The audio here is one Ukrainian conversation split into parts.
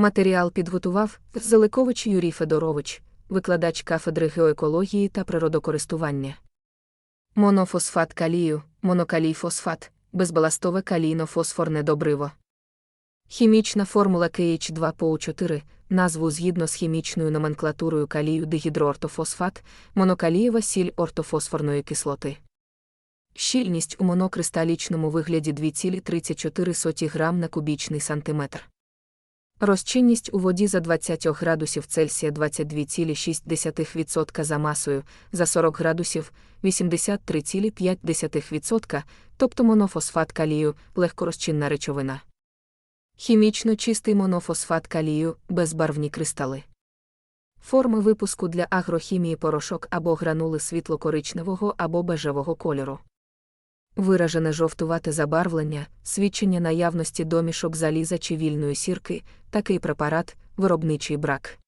Матеріал підготував Зеликович Юрій Федорович, викладач кафедри геоекології та природокористування. Монофосфат калію, монокалій фосфат, безбаластове калійно-фосфорне добриво. Хімічна формула KH2PO4, назву згідно з хімічною номенклатурою калію дигідроортофосфат, монокалієва сіль ортофосфорної кислоти. Щільність у монокристалічному вигляді 2,34 грам на кубічний сантиметр. Розчинність у воді за 20 градусів Цельсія 22,6% за масою, за 40 градусів 83,5%, тобто монофосфат калію, легкорозчинна речовина. Хімічно чистий монофосфат калію, безбарвні кристали. Форми випуску для агрохімії порошок або гранули світло-коричневого або бежевого кольору. Виражене жовтувате забарвлення, свідчення наявності домішок заліза чи вільної сірки, такий препарат, виробничий брак.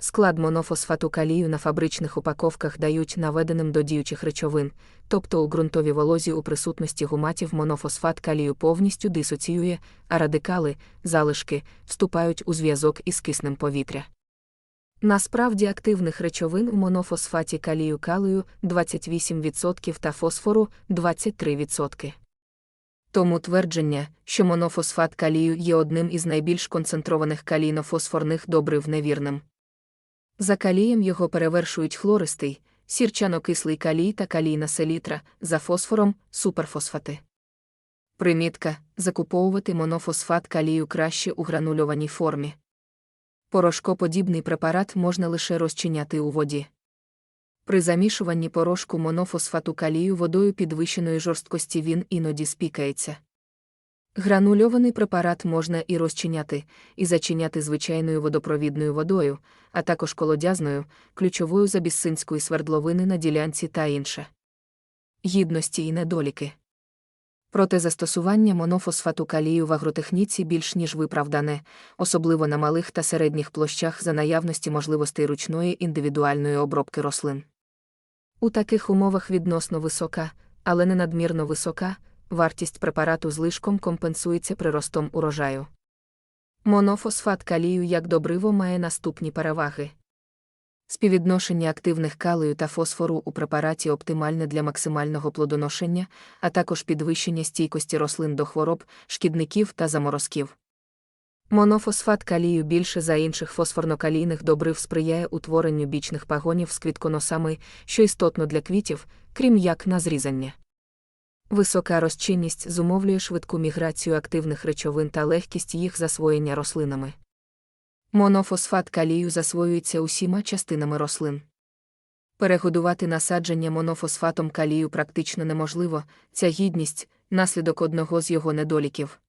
Склад монофосфату калію на фабричних упаковках дають наведеним до діючих речовин, тобто у ґрунтовій волозі у присутності гуматів монофосфат калію повністю дисоціює, а радикали, залишки, вступають у зв'язок із киснем повітря. Насправді активних речовин у монофосфаті калію калію 28% та фосфору 23%. Тому твердження, що монофосфат калію є одним із найбільш концентрованих калійно-фосфорних добрив невірним. За калієм його перевершують хлористий, сірчано-кислий калій та калійна селітра, за фосфором суперфосфати. Примітка закуповувати монофосфат калію краще у гранульованій формі. Порошкоподібний препарат можна лише розчиняти у воді. При замішуванні порошку монофосфату калію водою підвищеної жорсткості він іноді спікається. Гранульований препарат можна і розчиняти, і зачиняти звичайною водопровідною водою, а також колодязною, ключовою забіссинської свердловини на ділянці та інше. Гідності і недоліки. Проте застосування монофосфату калію в агротехніці більш ніж виправдане, особливо на малих та середніх площах за наявності можливостей ручної індивідуальної обробки рослин. У таких умовах відносно висока, але не надмірно висока, вартість препарату злишком компенсується приростом урожаю. Монофосфат калію як добриво має наступні переваги. Співвідношення активних калію та фосфору у препараті оптимальне для максимального плодоношення, а також підвищення стійкості рослин до хвороб, шкідників та заморозків. Монофосфат калію більше за інших фосфорно-калійних добрив сприяє утворенню бічних пагонів з квітконосами, що істотно для квітів, крім як на зрізання. Висока розчинність зумовлює швидку міграцію активних речовин та легкість їх засвоєння рослинами. Монофосфат калію засвоюється усіма частинами рослин. Перегодувати насадження монофосфатом калію практично неможливо, ця гідність наслідок одного з його недоліків.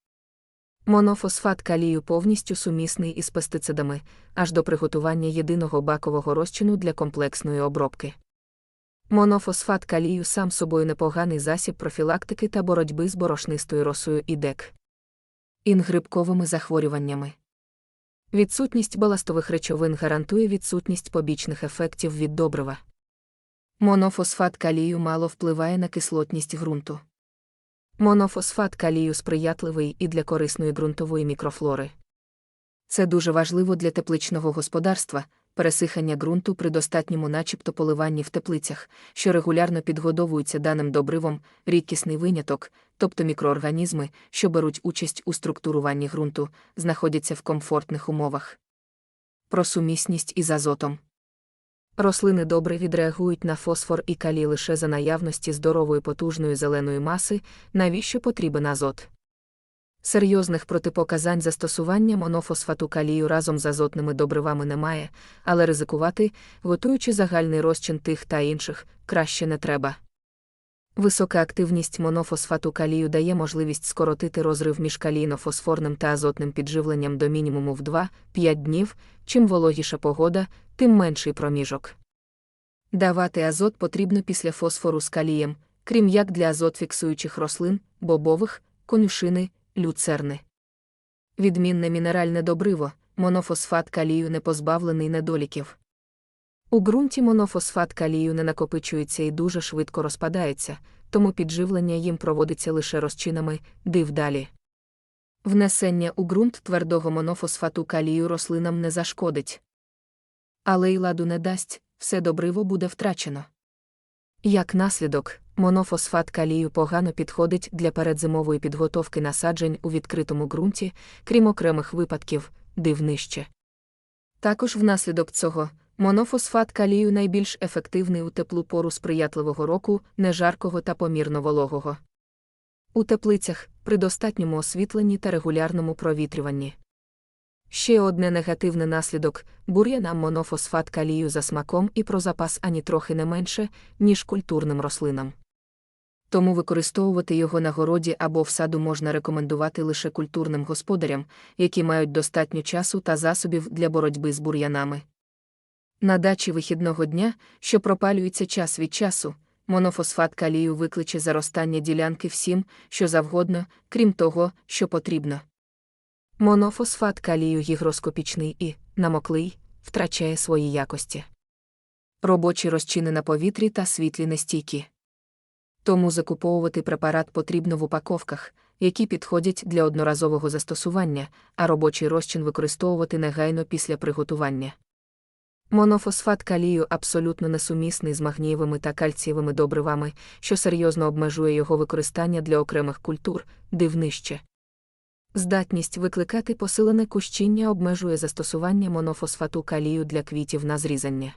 Монофосфат калію повністю сумісний із пестицидами, аж до приготування єдиного бакового розчину для комплексної обробки. Монофосфат калію сам собою непоганий засіб профілактики та боротьби з борошнистою росою і дек. Інгрибковими захворюваннями. Відсутність баластових речовин гарантує відсутність побічних ефектів від добрива. Монофосфат калію мало впливає на кислотність ґрунту. Монофосфат калію сприятливий і для корисної ґрунтової мікрофлори. Це дуже важливо для тепличного господарства, пересихання ґрунту при достатньому начебто поливанні в теплицях, що регулярно підгодовуються даним добривом, рідкісний виняток, тобто мікроорганізми, що беруть участь у структуруванні ґрунту, знаходяться в комфортних умовах. Про сумісність із азотом. Рослини добре відреагують на фосфор і калій лише за наявності здорової потужної зеленої маси, навіщо потрібен азот. Серйозних протипоказань застосування монофосфату калію разом з азотними добривами немає, але ризикувати, готуючи загальний розчин тих та інших, краще не треба. Висока активність монофосфату калію дає можливість скоротити розрив між калійно-фосфорним та азотним підживленням до мінімуму в 2-5 днів, чим вологіша погода, тим менший проміжок. Давати азот потрібно після фосфору з калієм, крім як для азотфіксуючих рослин, бобових, конюшини, люцерни. Відмінне мінеральне добриво, монофосфат калію не позбавлений недоліків. У ґрунті монофосфат калію не накопичується і дуже швидко розпадається, тому підживлення їм проводиться лише розчинами, див далі. Внесення у ґрунт твердого монофосфату калію рослинам не зашкодить. Але й ладу не дасть, все добриво буде втрачено. Як наслідок, монофосфат калію погано підходить для передзимової підготовки насаджень у відкритому ґрунті, крім окремих випадків, див нижче. Також внаслідок цього, монофосфат калію найбільш ефективний у теплу пору сприятливого року, нежаркого та помірно вологого. У теплицях при достатньому освітленні та регулярному провітрюванні. Ще одне негативне наслідок бур'янам монофосфат калію за смаком і про запас ані трохи не менше, ніж культурним рослинам. Тому використовувати його на городі або в саду можна рекомендувати лише культурним господарям, які мають достатньо часу та засобів для боротьби з бур'янами. На дачі вихідного дня, що пропалюється час від часу, монофосфат калію викличе заростання ділянки всім, що завгодно, крім того, що потрібно. Монофосфат калію гігроскопічний і, намоклий, втрачає свої якості. Робочі розчини на повітрі та світлі нестійкі. Тому закуповувати препарат потрібно в упаковках, які підходять для одноразового застосування, а робочий розчин використовувати негайно після приготування. Монофосфат калію абсолютно несумісний з магнієвими та кальцієвими добривами, що серйозно обмежує його використання для окремих культур, дивнище. Здатність викликати посилене кущіння обмежує застосування монофосфату калію для квітів на зрізання.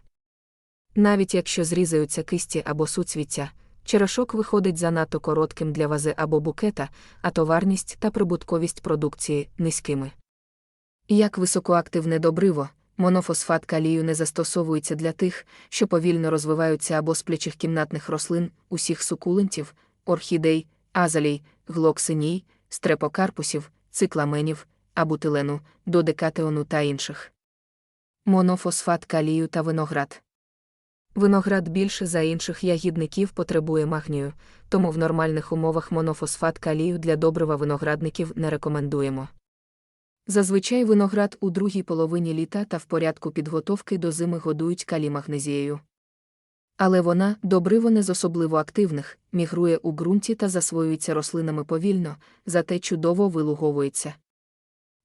Навіть якщо зрізаються кисті або суцвіття, черешок виходить занадто коротким для вази або букета, а товарність та прибутковість продукції низькими. Як високоактивне добриво, монофосфат калію не застосовується для тих, що повільно розвиваються або сплячих кімнатних рослин, усіх сукулентів, орхідей, азалій, глоксиній, стрепокарпусів, цикламенів, абутилену, додекатеону та інших. Монофосфат калію та виноград. Виноград більше за інших ягідників потребує магнію, тому в нормальних умовах монофосфат калію для добрива виноградників не рекомендуємо. Зазвичай виноград у другій половині літа та в порядку підготовки до зими годують калімагнезією. Але вона, добриво не з особливо активних, мігрує у ґрунті та засвоюється рослинами повільно, зате чудово вилуговується.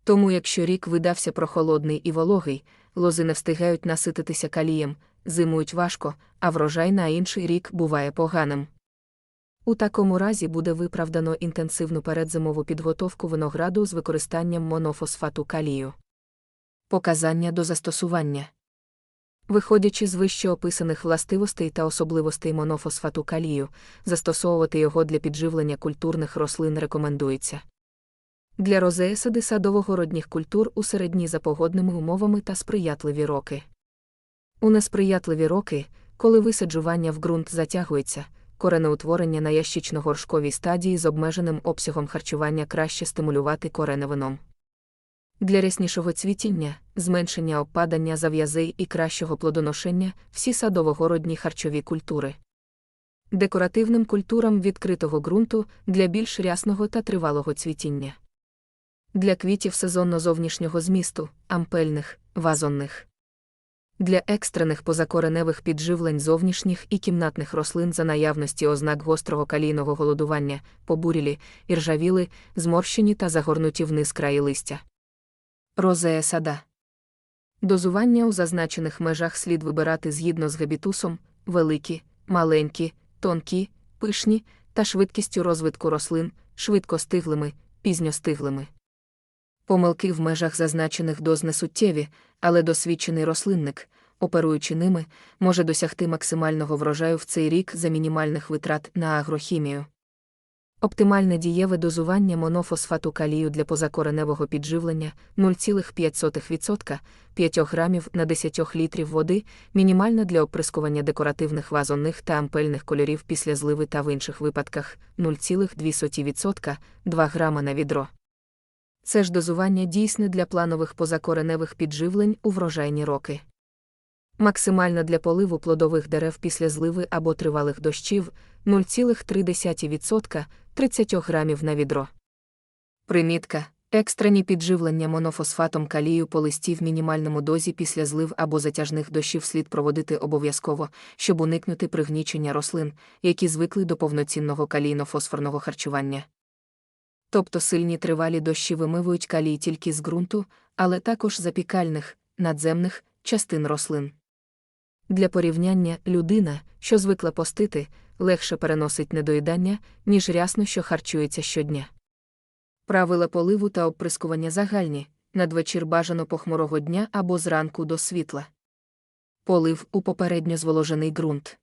Тому, якщо рік видався прохолодний і вологий, лози не встигають насититися калієм, зимують важко, а врожай на інший рік буває поганим. У такому разі буде виправдано інтенсивну передзимову підготовку винограду з використанням монофосфату калію. Показання до застосування. Виходячи з вище описаних властивостей та особливостей монофосфату калію, застосовувати його для підживлення культурних рослин рекомендується. Для розеясади садово-городніх культур у середні за погодними умовами та сприятливі роки. У несприятливі роки, коли висаджування в ґрунт затягується, коренеутворення на ящично-горшковій стадії з обмеженим обсягом харчування краще стимулювати кореневином. Для ряснішого цвітіння, зменшення обпадання зав'язей і кращого плодоношення всі садово-городні харчові культури. Декоративним культурам відкритого ґрунту для більш рясного та тривалого цвітіння. Для квітів сезонно зовнішнього змісту, ампельних, вазонних. Для екстрених позакореневих підживлень зовнішніх і кімнатних рослин за наявності ознак гострого калійного голодування, побурілі, іржавіли, зморщені та загорнуті вниз краї листя. Розея сада. Дозування у зазначених межах слід вибирати згідно з габітусом, великі, маленькі, тонкі, пишні та швидкістю розвитку рослин, швидкостиглими, пізньостиглими. Помилки в межах зазначених доз не суттєві, але досвідчений рослинник, оперуючи ними, може досягти максимального врожаю в цей рік за мінімальних витрат на агрохімію. Оптимальне дієве дозування монофосфату калію для позакореневого підживлення 0,5% 5 грамів на 10 літрів води, мінімально для оприскування декоративних вазонних та ампельних кольорів після зливи та в інших випадках 0,2% 2 грама на відро. Це ж дозування дійсне для планових позакореневих підживлень у врожайні роки. Максимально для поливу плодових дерев після зливи або тривалих дощів 0,3% 30 грамів на відро. Примітка. Екстрені підживлення монофосфатом калію по листі в мінімальному дозі після злив або затяжних дощів слід проводити обов'язково, щоб уникнути пригнічення рослин, які звикли до повноцінного калійно-фосфорного харчування. Тобто сильні тривалі дощі вимивують калій тільки з ґрунту, але також запікальних, надземних частин рослин. Для порівняння людина, що звикла постити, легше переносить недоїдання, ніж рясно, що харчується щодня. Правила поливу та оприскування загальні надвечір бажано похмурого дня або зранку до світла. Полив у попередньо зволожений ґрунт.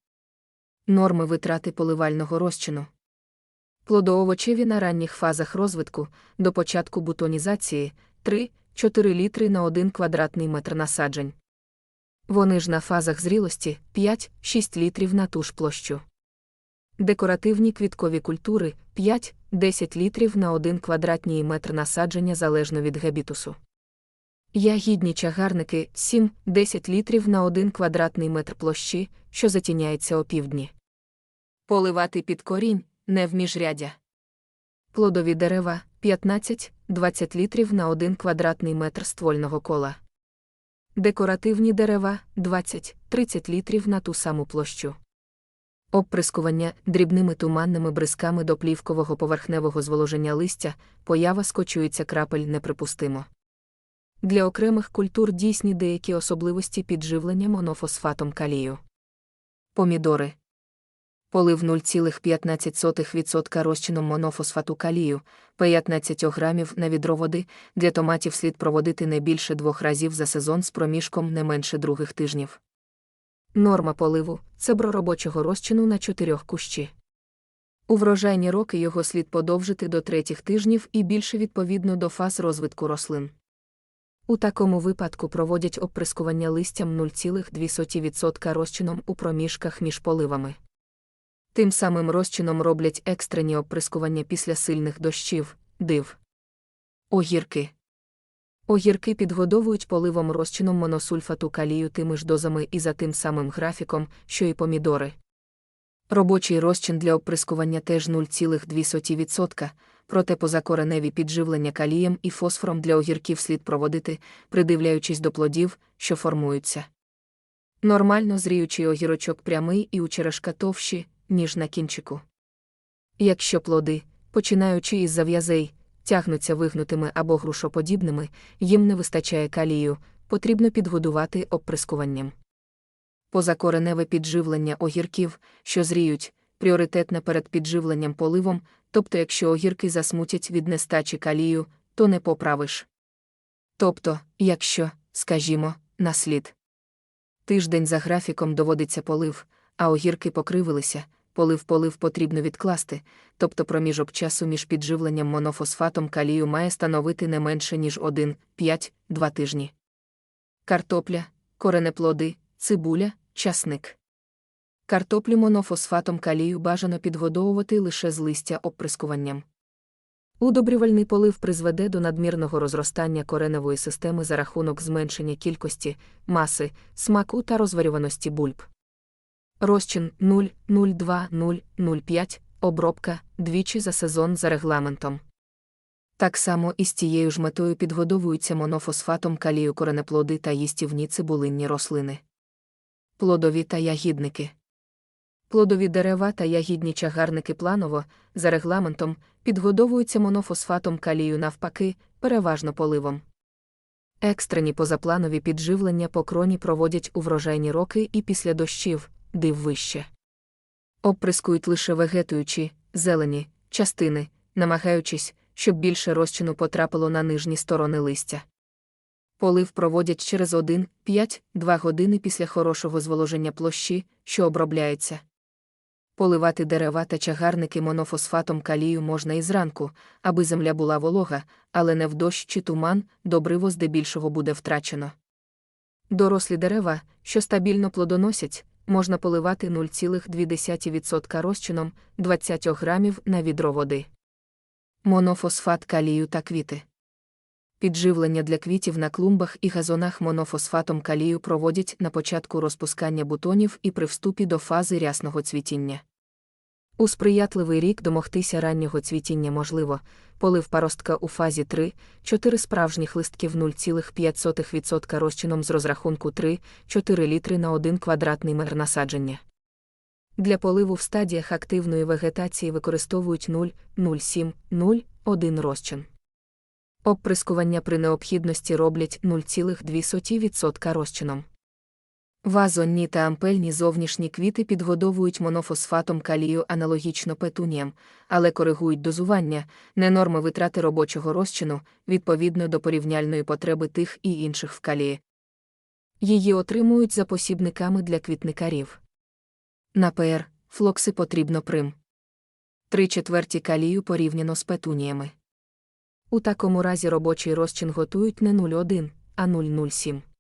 Норми витрати поливального розчину. Плодоовочеві на ранніх фазах розвитку до початку бутонізації 3-4 літри на 1 квадратний метр насаджень. Вони ж на фазах зрілості 5-6 літрів на ту ж площу. Декоративні квіткові культури 5-10 літрів на 1 квадратній метр насадження залежно від габітусу. Ягідні чагарники 7-10 літрів на 1 квадратний метр площі, що затіняється опівдні. Поливати під корінь, не в міжрядя. Плодові дерева 15-20 літрів на 1 квадратний метр ствольного кола. Декоративні дерева 20-30 літрів на ту саму площу. Обприскування дрібними туманними бризками до плівкового поверхневого зволоження листя, поява скочується крапель неприпустимо. Для окремих культур дійсні деякі особливості підживлення монофосфатом калію. Помідори. Полив 0,15% розчином монофосфату калію, 15 грамів на відро води, для томатів слід проводити не більше двох разів за сезон з проміжком не менше других тижнів. Норма поливу цебро робочого розчину на 4 кущі. У врожайні роки його слід подовжити до третіх тижнів і більше відповідно до фаз розвитку рослин. У такому випадку проводять оприскування листям 0,2% розчином у проміжках між поливами. Тим самим розчином роблять екстрені оприскування після сильних дощів, див. Огірки. Огірки підгодовують поливом розчином моносульфату калію тими ж дозами і за тим самим графіком, що і помідори. Робочий розчин для оприскування теж 0,2%, проте позакореневі підживлення калієм і фосфором для огірків слід проводити, придивляючись до плодів, що формуються. Нормально зріючий огірочок прямий і у черешка товщі, ніж на кінчику. Якщо плоди, починаючи із зав'язей, тягнуться вигнутими або грушоподібними, їм не вистачає калію, потрібно підгодувати оприскуванням. Позакореневе підживлення огірків, що зріють, пріоритетне перед підживленням поливом, тобто якщо огірки засмутять від нестачі калію, то не поправиш. Тобто, якщо, скажімо, наслід. Тиждень за графіком доводиться полив, а огірки покривилися, полив полив потрібно відкласти, тобто проміжок часу між підживленням монофосфатом калію має становити не менше, ніж 1-5-2 тижні. Картопля, коренеплоди, цибуля, часник. Картоплю монофосфатом калію бажано підгодовувати лише з листя оприскуванням. Удобрювальний полив призведе до надмірного розростання кореневої системи за рахунок зменшення кількості, маси, смаку та розварюваності бульб. Розчин 0,02-0,05, обробка двічі за сезон за регламентом. Так само і з тією ж метою підгодовуються монофосфатом калію коренеплоди та їстівні цибулинні рослини. Плодові та ягідники. Плодові дерева та ягідні чагарники планово, за регламентом, підгодовуються монофосфатом калію навпаки, переважно поливом. Екстрені позапланові підживлення по кроні проводять у врожайні роки і після дощів, див вище. Обприскують лише вегетуючі, зелені, частини, намагаючись, щоб більше розчину потрапило на нижні сторони листя. Полив проводять через 1-5-2 години після хорошого зволоження площі, що обробляється. Поливати дерева та чагарники монофосфатом калію можна і зранку, аби земля була волога, але не в дощ чи туман, добриво здебільшого буде втрачено. Дорослі дерева, що стабільно плодоносять, можна поливати 0,2% розчином 20 грамів на відро води. Монофосфат калію та квіти. Підживлення для квітів на клумбах і газонах монофосфатом калію проводять на початку розпускання бутонів і при вступі до фази рясного цвітіння. У сприятливий рік домогтися раннього цвітіння можливо, полив паростка у фазі 3, 4 справжніх листків 0,5% розчином з розрахунку 3, 4 літри на 1 квадратний метр насадження. Для поливу в стадіях активної вегетації використовують 0,07, 0, 1 розчин. Обприскування при необхідності роблять 0,2% розчином. Вазонні та ампельні зовнішні квіти підгодовують монофосфатом калію аналогічно петуніям, але коригують дозування, не норми витрати робочого розчину відповідно до порівняльної потреби тих і інших в калії. Її отримують за посібниками для квітникарів. На ПР флокси потрібно прим. Три четверті калію порівняно з петуніями. У такому разі робочий розчин готують не 0,1, а 0,07.